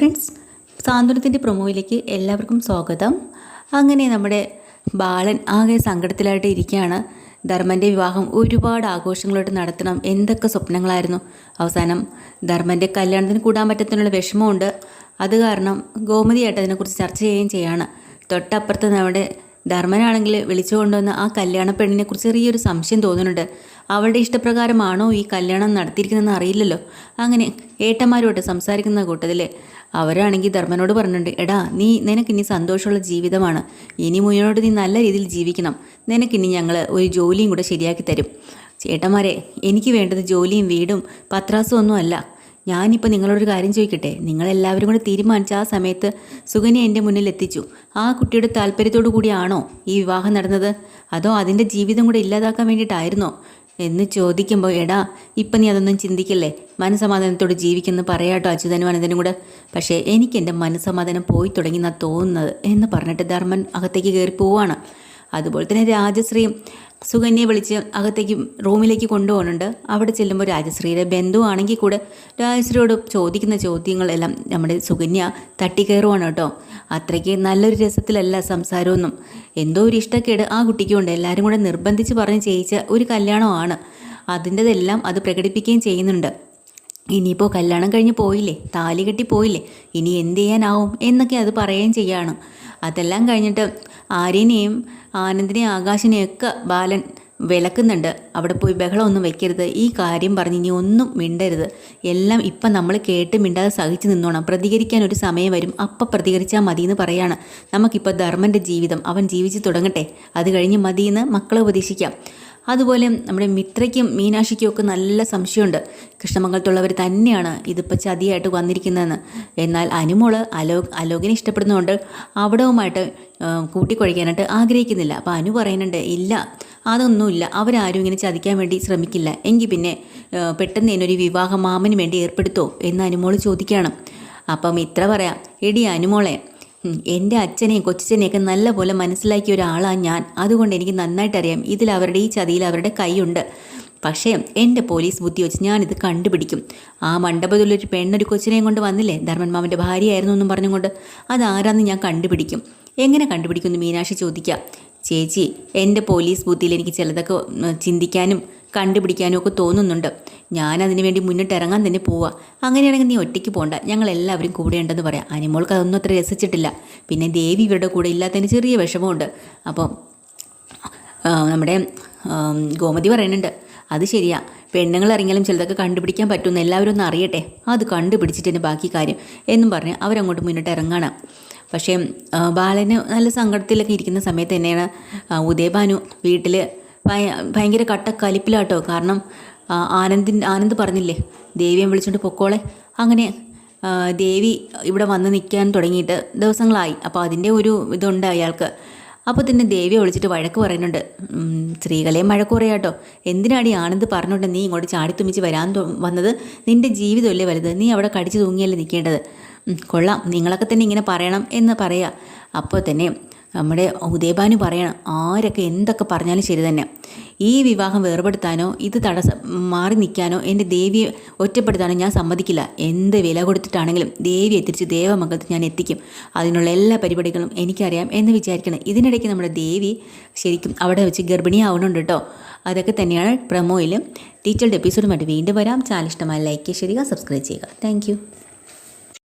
Friends സാന്ത്വനത്തിന്റെ പ്രൊമോയിലേക്ക് എല്ലാവർക്കും സ്വാഗതം. അങ്ങനെ നമ്മുടെ ബാലൻ ആകെ സങ്കടത്തിലായിട്ട് ഇരിക്കുകയാണ്. ധർമ്മന്റെ വിവാഹം ഒരുപാട് ആഘോഷങ്ങളോട്ട് നടത്തണം. എന്തൊക്കെ സ്വപ്നങ്ങളായിരുന്നു. അവസാനം ധർമ്മന്റെ കല്യാണത്തിന് കൂടാൻ പറ്റത്തിനുള്ള വിഷമമുണ്ട്. അത് കാരണം ഗോമതിയായിട്ട് അതിനെക്കുറിച്ച് ചർച്ച ചെയ്യുകയും ചെയ്യാണ്. തൊട്ടപ്പുറത്ത് നമ്മുടെ ധർമ്മനാണെങ്കിൽ വിളിച്ചു കൊണ്ടുവന്ന ആ കല്യാണ പെണ്ണിനെ കുറിച്ച് ചെറിയൊരു സംശയം തോന്നുന്നുണ്ട്. അവളുടെ ഇഷ്ടപ്രകാരമാണോ ഈ കല്യാണം നടത്തിയിരിക്കുന്നതെന്ന് അറിയില്ലല്ലോ. അങ്ങനെ ഏട്ടന്മാരോട്ട് സംസാരിക്കുന്ന കൂട്ടത്തിൽ അവരാണെങ്കിൽ ധർമ്മനോട് പറഞ്ഞിട്ടുണ്ട് എടാ നീ നിനക്ക് ഇനി സന്തോഷമുള്ള ജീവിതമാണ്. ഇനി മുന്നോട്ട് നീ നല്ല രീതിയിൽ ജീവിക്കണം. നിനക്കിനി ഞങ്ങൾ ഒരു ജോലിയും കൂടെ ശരിയാക്കി തരും. ചേട്ടന്മാരെ എനിക്ക് വേണ്ടത് ജോലിയും വീടും പത്രാസും ഒന്നും അല്ല. ഞാനിപ്പോൾ നിങ്ങളോടൊരു കാര്യം ചോദിക്കട്ടെ? നിങ്ങളെല്ലാവരും കൂടെ തീരുമാനിച്ച ആ സമയത്ത് സുകന്യ എന്റെ മുന്നിൽ എത്തിച്ചു. ആ കുട്ടിയുടെ താല്പര്യത്തോടു കൂടിയാണോ ഈ വിവാഹം നടന്നത്? അതോ അതിന്റെ ജീവിതം കൂടെ ഇല്ലാതാക്കാൻ വേണ്ടിയിട്ടായിരുന്നോ? എന്ന് ചോദിക്കുമ്പോൾ എടാ ഇപ്പം നീ അതൊന്നും ചിന്തിക്കല്ലേ? മനസമാധാനത്തോട് ജീവിക്കുന്നു പറയാട്ടോ അച്യുതനും കൂടെ. പക്ഷേ എനിക്ക് എന്റെ മനസമാധാനം പോയി തുടങ്ങി എന്നാണ് തോന്നുന്നത് എന്ന് പറഞ്ഞിട്ട് ധർമ്മൻ അകത്തേക്ക് കയറി പോവാണ് അതുപോലെ തന്നെ രാജശ്രീയും സുകന്യയെ വിളിച്ച് അകത്തേക്ക് റൂമിലേക്ക് കൊണ്ടുപോകുന്നുണ്ട്. അവിടെ ചെല്ലുമ്പോൾ രാജശ്രീയുടെ ബന്ധുവാണെങ്കിൽ കൂടെ രാജശ്രീയോട് ചോദിക്കുന്ന ചോദ്യങ്ങളെല്ലാം നമ്മുടെ സുകന്യ തട്ടിക്കയറുവാണ് കേട്ടോ. അത്രയ്ക്ക് നല്ലൊരു രസത്തിലല്ല സംസാരമൊന്നും. എന്തോ ഒരു ഇഷ്ടക്കേട് ആ കുട്ടിക്കുണ്ട് എല്ലാവരും കൂടെ നിർബന്ധിച്ച് പറഞ്ഞ് ചെയ്യിച്ച ഒരു കല്യാണമാണ്. അതിന്റെതെല്ലാം അത് പ്രകടിപ്പിക്കുകയും ചെയ്യുന്നുണ്ട്. ഇനിയിപ്പോൾ കല്യാണം കഴിഞ്ഞ് പോയില്ലേ? താലി കെട്ടി പോയില്ലേ? ഇനി എന്ത് ചെയ്യാനാവും? എന്നൊക്കെ അത് പറയുകയും ചെയ്യാണ്. അതെല്ലാം കഴിഞ്ഞിട്ട് ആര്യനെയും ആനന്ദിനെയും ആകാശിനെയും ഒക്കെ ബാലൻ വിലക്കുന്നുണ്ട്. അവിടെ പോയി ബഹളമൊന്നും വെക്കരുത്. ഈ കാര്യം പറഞ്ഞ് ഇനി ഒന്നും മിണ്ടരുത്. എല്ലാം ഇപ്പം നമ്മൾ കേട്ട് മിണ്ടാതെ സഹിച്ചു നിന്നോണം. പ്രതികരിക്കാൻ ഒരു സമയം വരും. അപ്പം പ്രതികരിച്ചാൽ മതി എന്ന് പറയാണ്. നമുക്കിപ്പോൾ ധർമ്മന്റെ ജീവിതം. അവൻ ജീവിച്ചു തുടങ്ങട്ടെ. അത് കഴിഞ്ഞ് മതിയെന്ന് മക്കളെ ഉപദേശിക്കാം. അതുപോലെ നമ്മുടെ മിത്രയ്ക്കും മീനാക്ഷിക്കും ഒക്കെ നല്ല സംശയമുണ്ട്. കൃഷ്ണമംഗലത്തുള്ളവർ തന്നെയാണ് ഇതിപ്പോൾ ചതിയായിട്ട് വന്നിരിക്കുന്നതെന്ന്. എന്നാൽ അനുമോൾ അലോ അലോകിനെ ഇഷ്ടപ്പെടുന്നതുകൊണ്ട് അവിടവുമായിട്ട് കൂട്ടിക്കൊഴിക്കാനായിട്ട് ആഗ്രഹിക്കുന്നില്ല. അപ്പോൾ അനു പറയുന്നുണ്ട് ഇല്ല അതൊന്നുമില്ല. അവരാരും ഇങ്ങനെ ചതിക്കാൻ വേണ്ടി ശ്രമിക്കില്ല. എങ്കിൽ പിന്നെ പെട്ടെന്ന് എന്നൊരു വിവാഹ മാമന് വേണ്ടി ഏർപ്പെടുത്തോ? എന്ന് അനുമോൾ ചോദിക്കുകയാണ്. അപ്പം ഇത്ര പറയാം. എടി അനുമോളെ എന്റെ അച്ഛനെയും കൊച്ചനെയൊക്കെ നല്ലപോലെ മനസ്സിലാക്കിയ ഒരാളാണ് ഞാൻ. അതുകൊണ്ട് എനിക്ക് നന്നായിട്ടറിയാം. ഇതിൽ അവരുടെ ഈ ചതിയിൽ അവരുടെ കൈയുണ്ട്. പക്ഷേ എന്റെ പോലീസ് ബുദ്ധി വെച്ച് ഞാനിത് കണ്ടുപിടിക്കും. ആ മണ്ഡപത്തിലൊരു പെണ്ണൊരു കൊച്ചിനെയും കൊണ്ട് വന്നില്ലേ? ധർമ്മൻ മാമന്റെ ഭാര്യയായിരുന്നു എന്നും പറഞ്ഞുകൊണ്ട്. അതാരാന്ന് ഞാൻ കണ്ടുപിടിക്കും. എങ്ങനെ കണ്ടുപിടിക്കും എന്ന് മീനാക്ഷി ചോദിക്കാം ചേച്ചി എന്റെ പോലീസ് ബുദ്ധിയിൽ എനിക്ക് ചിലതൊക്കെ ചിന്തിക്കാനും കണ്ടുപിടിക്കാനും ഒക്കെ തോന്നുന്നുണ്ട്. ഞാൻ അതിനു വേണ്ടി മുന്നിട്ട് ഇറങ്ങാൻ തന്നെ പോവുക അങ്ങനെയാണെങ്കിൽ നീ ഒറ്റയ്ക്ക് പോകണ്ട ഞങ്ങൾ എല്ലാവരും കൂടെ ഉണ്ടെന്ന് പറയാം. അനിമോൾക്ക് അതൊന്നും അത്ര രസിച്ചിട്ടില്ല. പിന്നെ ദേവി ഇവരുടെ കൂടെ ഇല്ലാത്തതിന് ചെറിയ വിഷമമുണ്ട്. അപ്പം നമ്മുടെ ഗോമതി പറയുന്നുണ്ട്. അത് ശരിയാ. പെണ്ണുങ്ങൾ ഇറങ്ങിയാലും ചിലതൊക്കെ കണ്ടുപിടിക്കാൻ പറ്റുമെന്ന് എല്ലാവരും ഒന്ന് അറിയട്ടെ. അത് കണ്ടുപിടിച്ചിട്ട് ബാക്കി കാര്യം എന്നും പറഞ്ഞ് അവരങ്ങോട്ട് മുന്നോട്ട് ഇറങ്ങാണ്. പക്ഷേ ബാലന് നല്ല സങ്കടത്തിലൊക്കെ ഇരിക്കുന്ന സമയത്ത് തന്നെയാണ് ഉദയഭാനു വീട്ടിൽ ഭയങ്കര കട്ട കലിപ്പിലാട്ടോ കാരണം ആനന്ദിൻ ആനന്ദ് പറഞ്ഞില്ലേ ദേവിയെ വിളിച്ചുകൊണ്ട് പൊക്കോളെ. അങ്ങനെ ദേവി ഇവിടെ വന്ന് നിൽക്കാൻ തുടങ്ങിയിട്ട് ദിവസങ്ങളായി. അപ്പോൾ അതിന്റെ ഒരു ഇതുണ്ട് അയാൾക്ക്. അപ്പോൾ തന്നെ ദേവിയെ വിളിച്ചിട്ട് വഴക്ക് പറയുന്നുണ്ട്. സ്ത്രീകളെയും വഴക്ക് പറയാട്ടോ എന്തിനാടി ആണെന്ന് പറഞ്ഞുകൊണ്ട് നീ ഇങ്ങോട്ട് ചാടിത്തുമിച്ച് വരാൻ വന്നത്? നിന്റെ ജീവിതമല്ലേ വലുത്? നീ അവിടെ കടിച്ചു തൂങ്ങിയല്ലേ നിൽക്കേണ്ടത് കൊള്ളാം. നിങ്ങളൊക്കെ തന്നെ ഇങ്ങനെ പറയണം എന്ന് പറയുക അപ്പോൾ തന്നെ നമ്മുടെ ഉദയഭാനു പറയണം ആരൊക്കെ എന്തൊക്കെ പറഞ്ഞാലും ശരി തന്നെ. ഈ വിവാഹം വേർപെടുത്താനോ ഇത് തടസ്സം മാറി നിൽക്കാനോ എന്റെ ദേവിയെ ഒറ്റപ്പെടുത്താനോ ഞാൻ സമ്മതിക്കില്ല. എന്ത് വില കൊടുത്തിട്ടാണെങ്കിലും ദേവിയെ തിരിച്ച് ദേവമംഗലത്ത് ഞാൻ എത്തിക്കും. അതിനുള്ള എല്ലാ പരിപാടികളും എനിക്കറിയാം എന്ന് വിചാരിക്കണം. ഇതിനിടയ്ക്ക് നമ്മുടെ ദേവി ശരിക്കും അവിടെ വെച്ച് ഗർഭിണിയാവുന്നുണ്ട് കേട്ടോ. അതൊക്കെ തന്നെയാണ് പ്രമോയിലും ഡീറ്റെയിൽഡ് എപ്പിസോഡുമായിട്ട് വീണ്ടും വരാം. ചാനൽ ഇഷ്ടമായി ലൈക്ക് ചെയ്യുക സബ്സ്ക്രൈബ് ചെയ്യുക താങ്ക്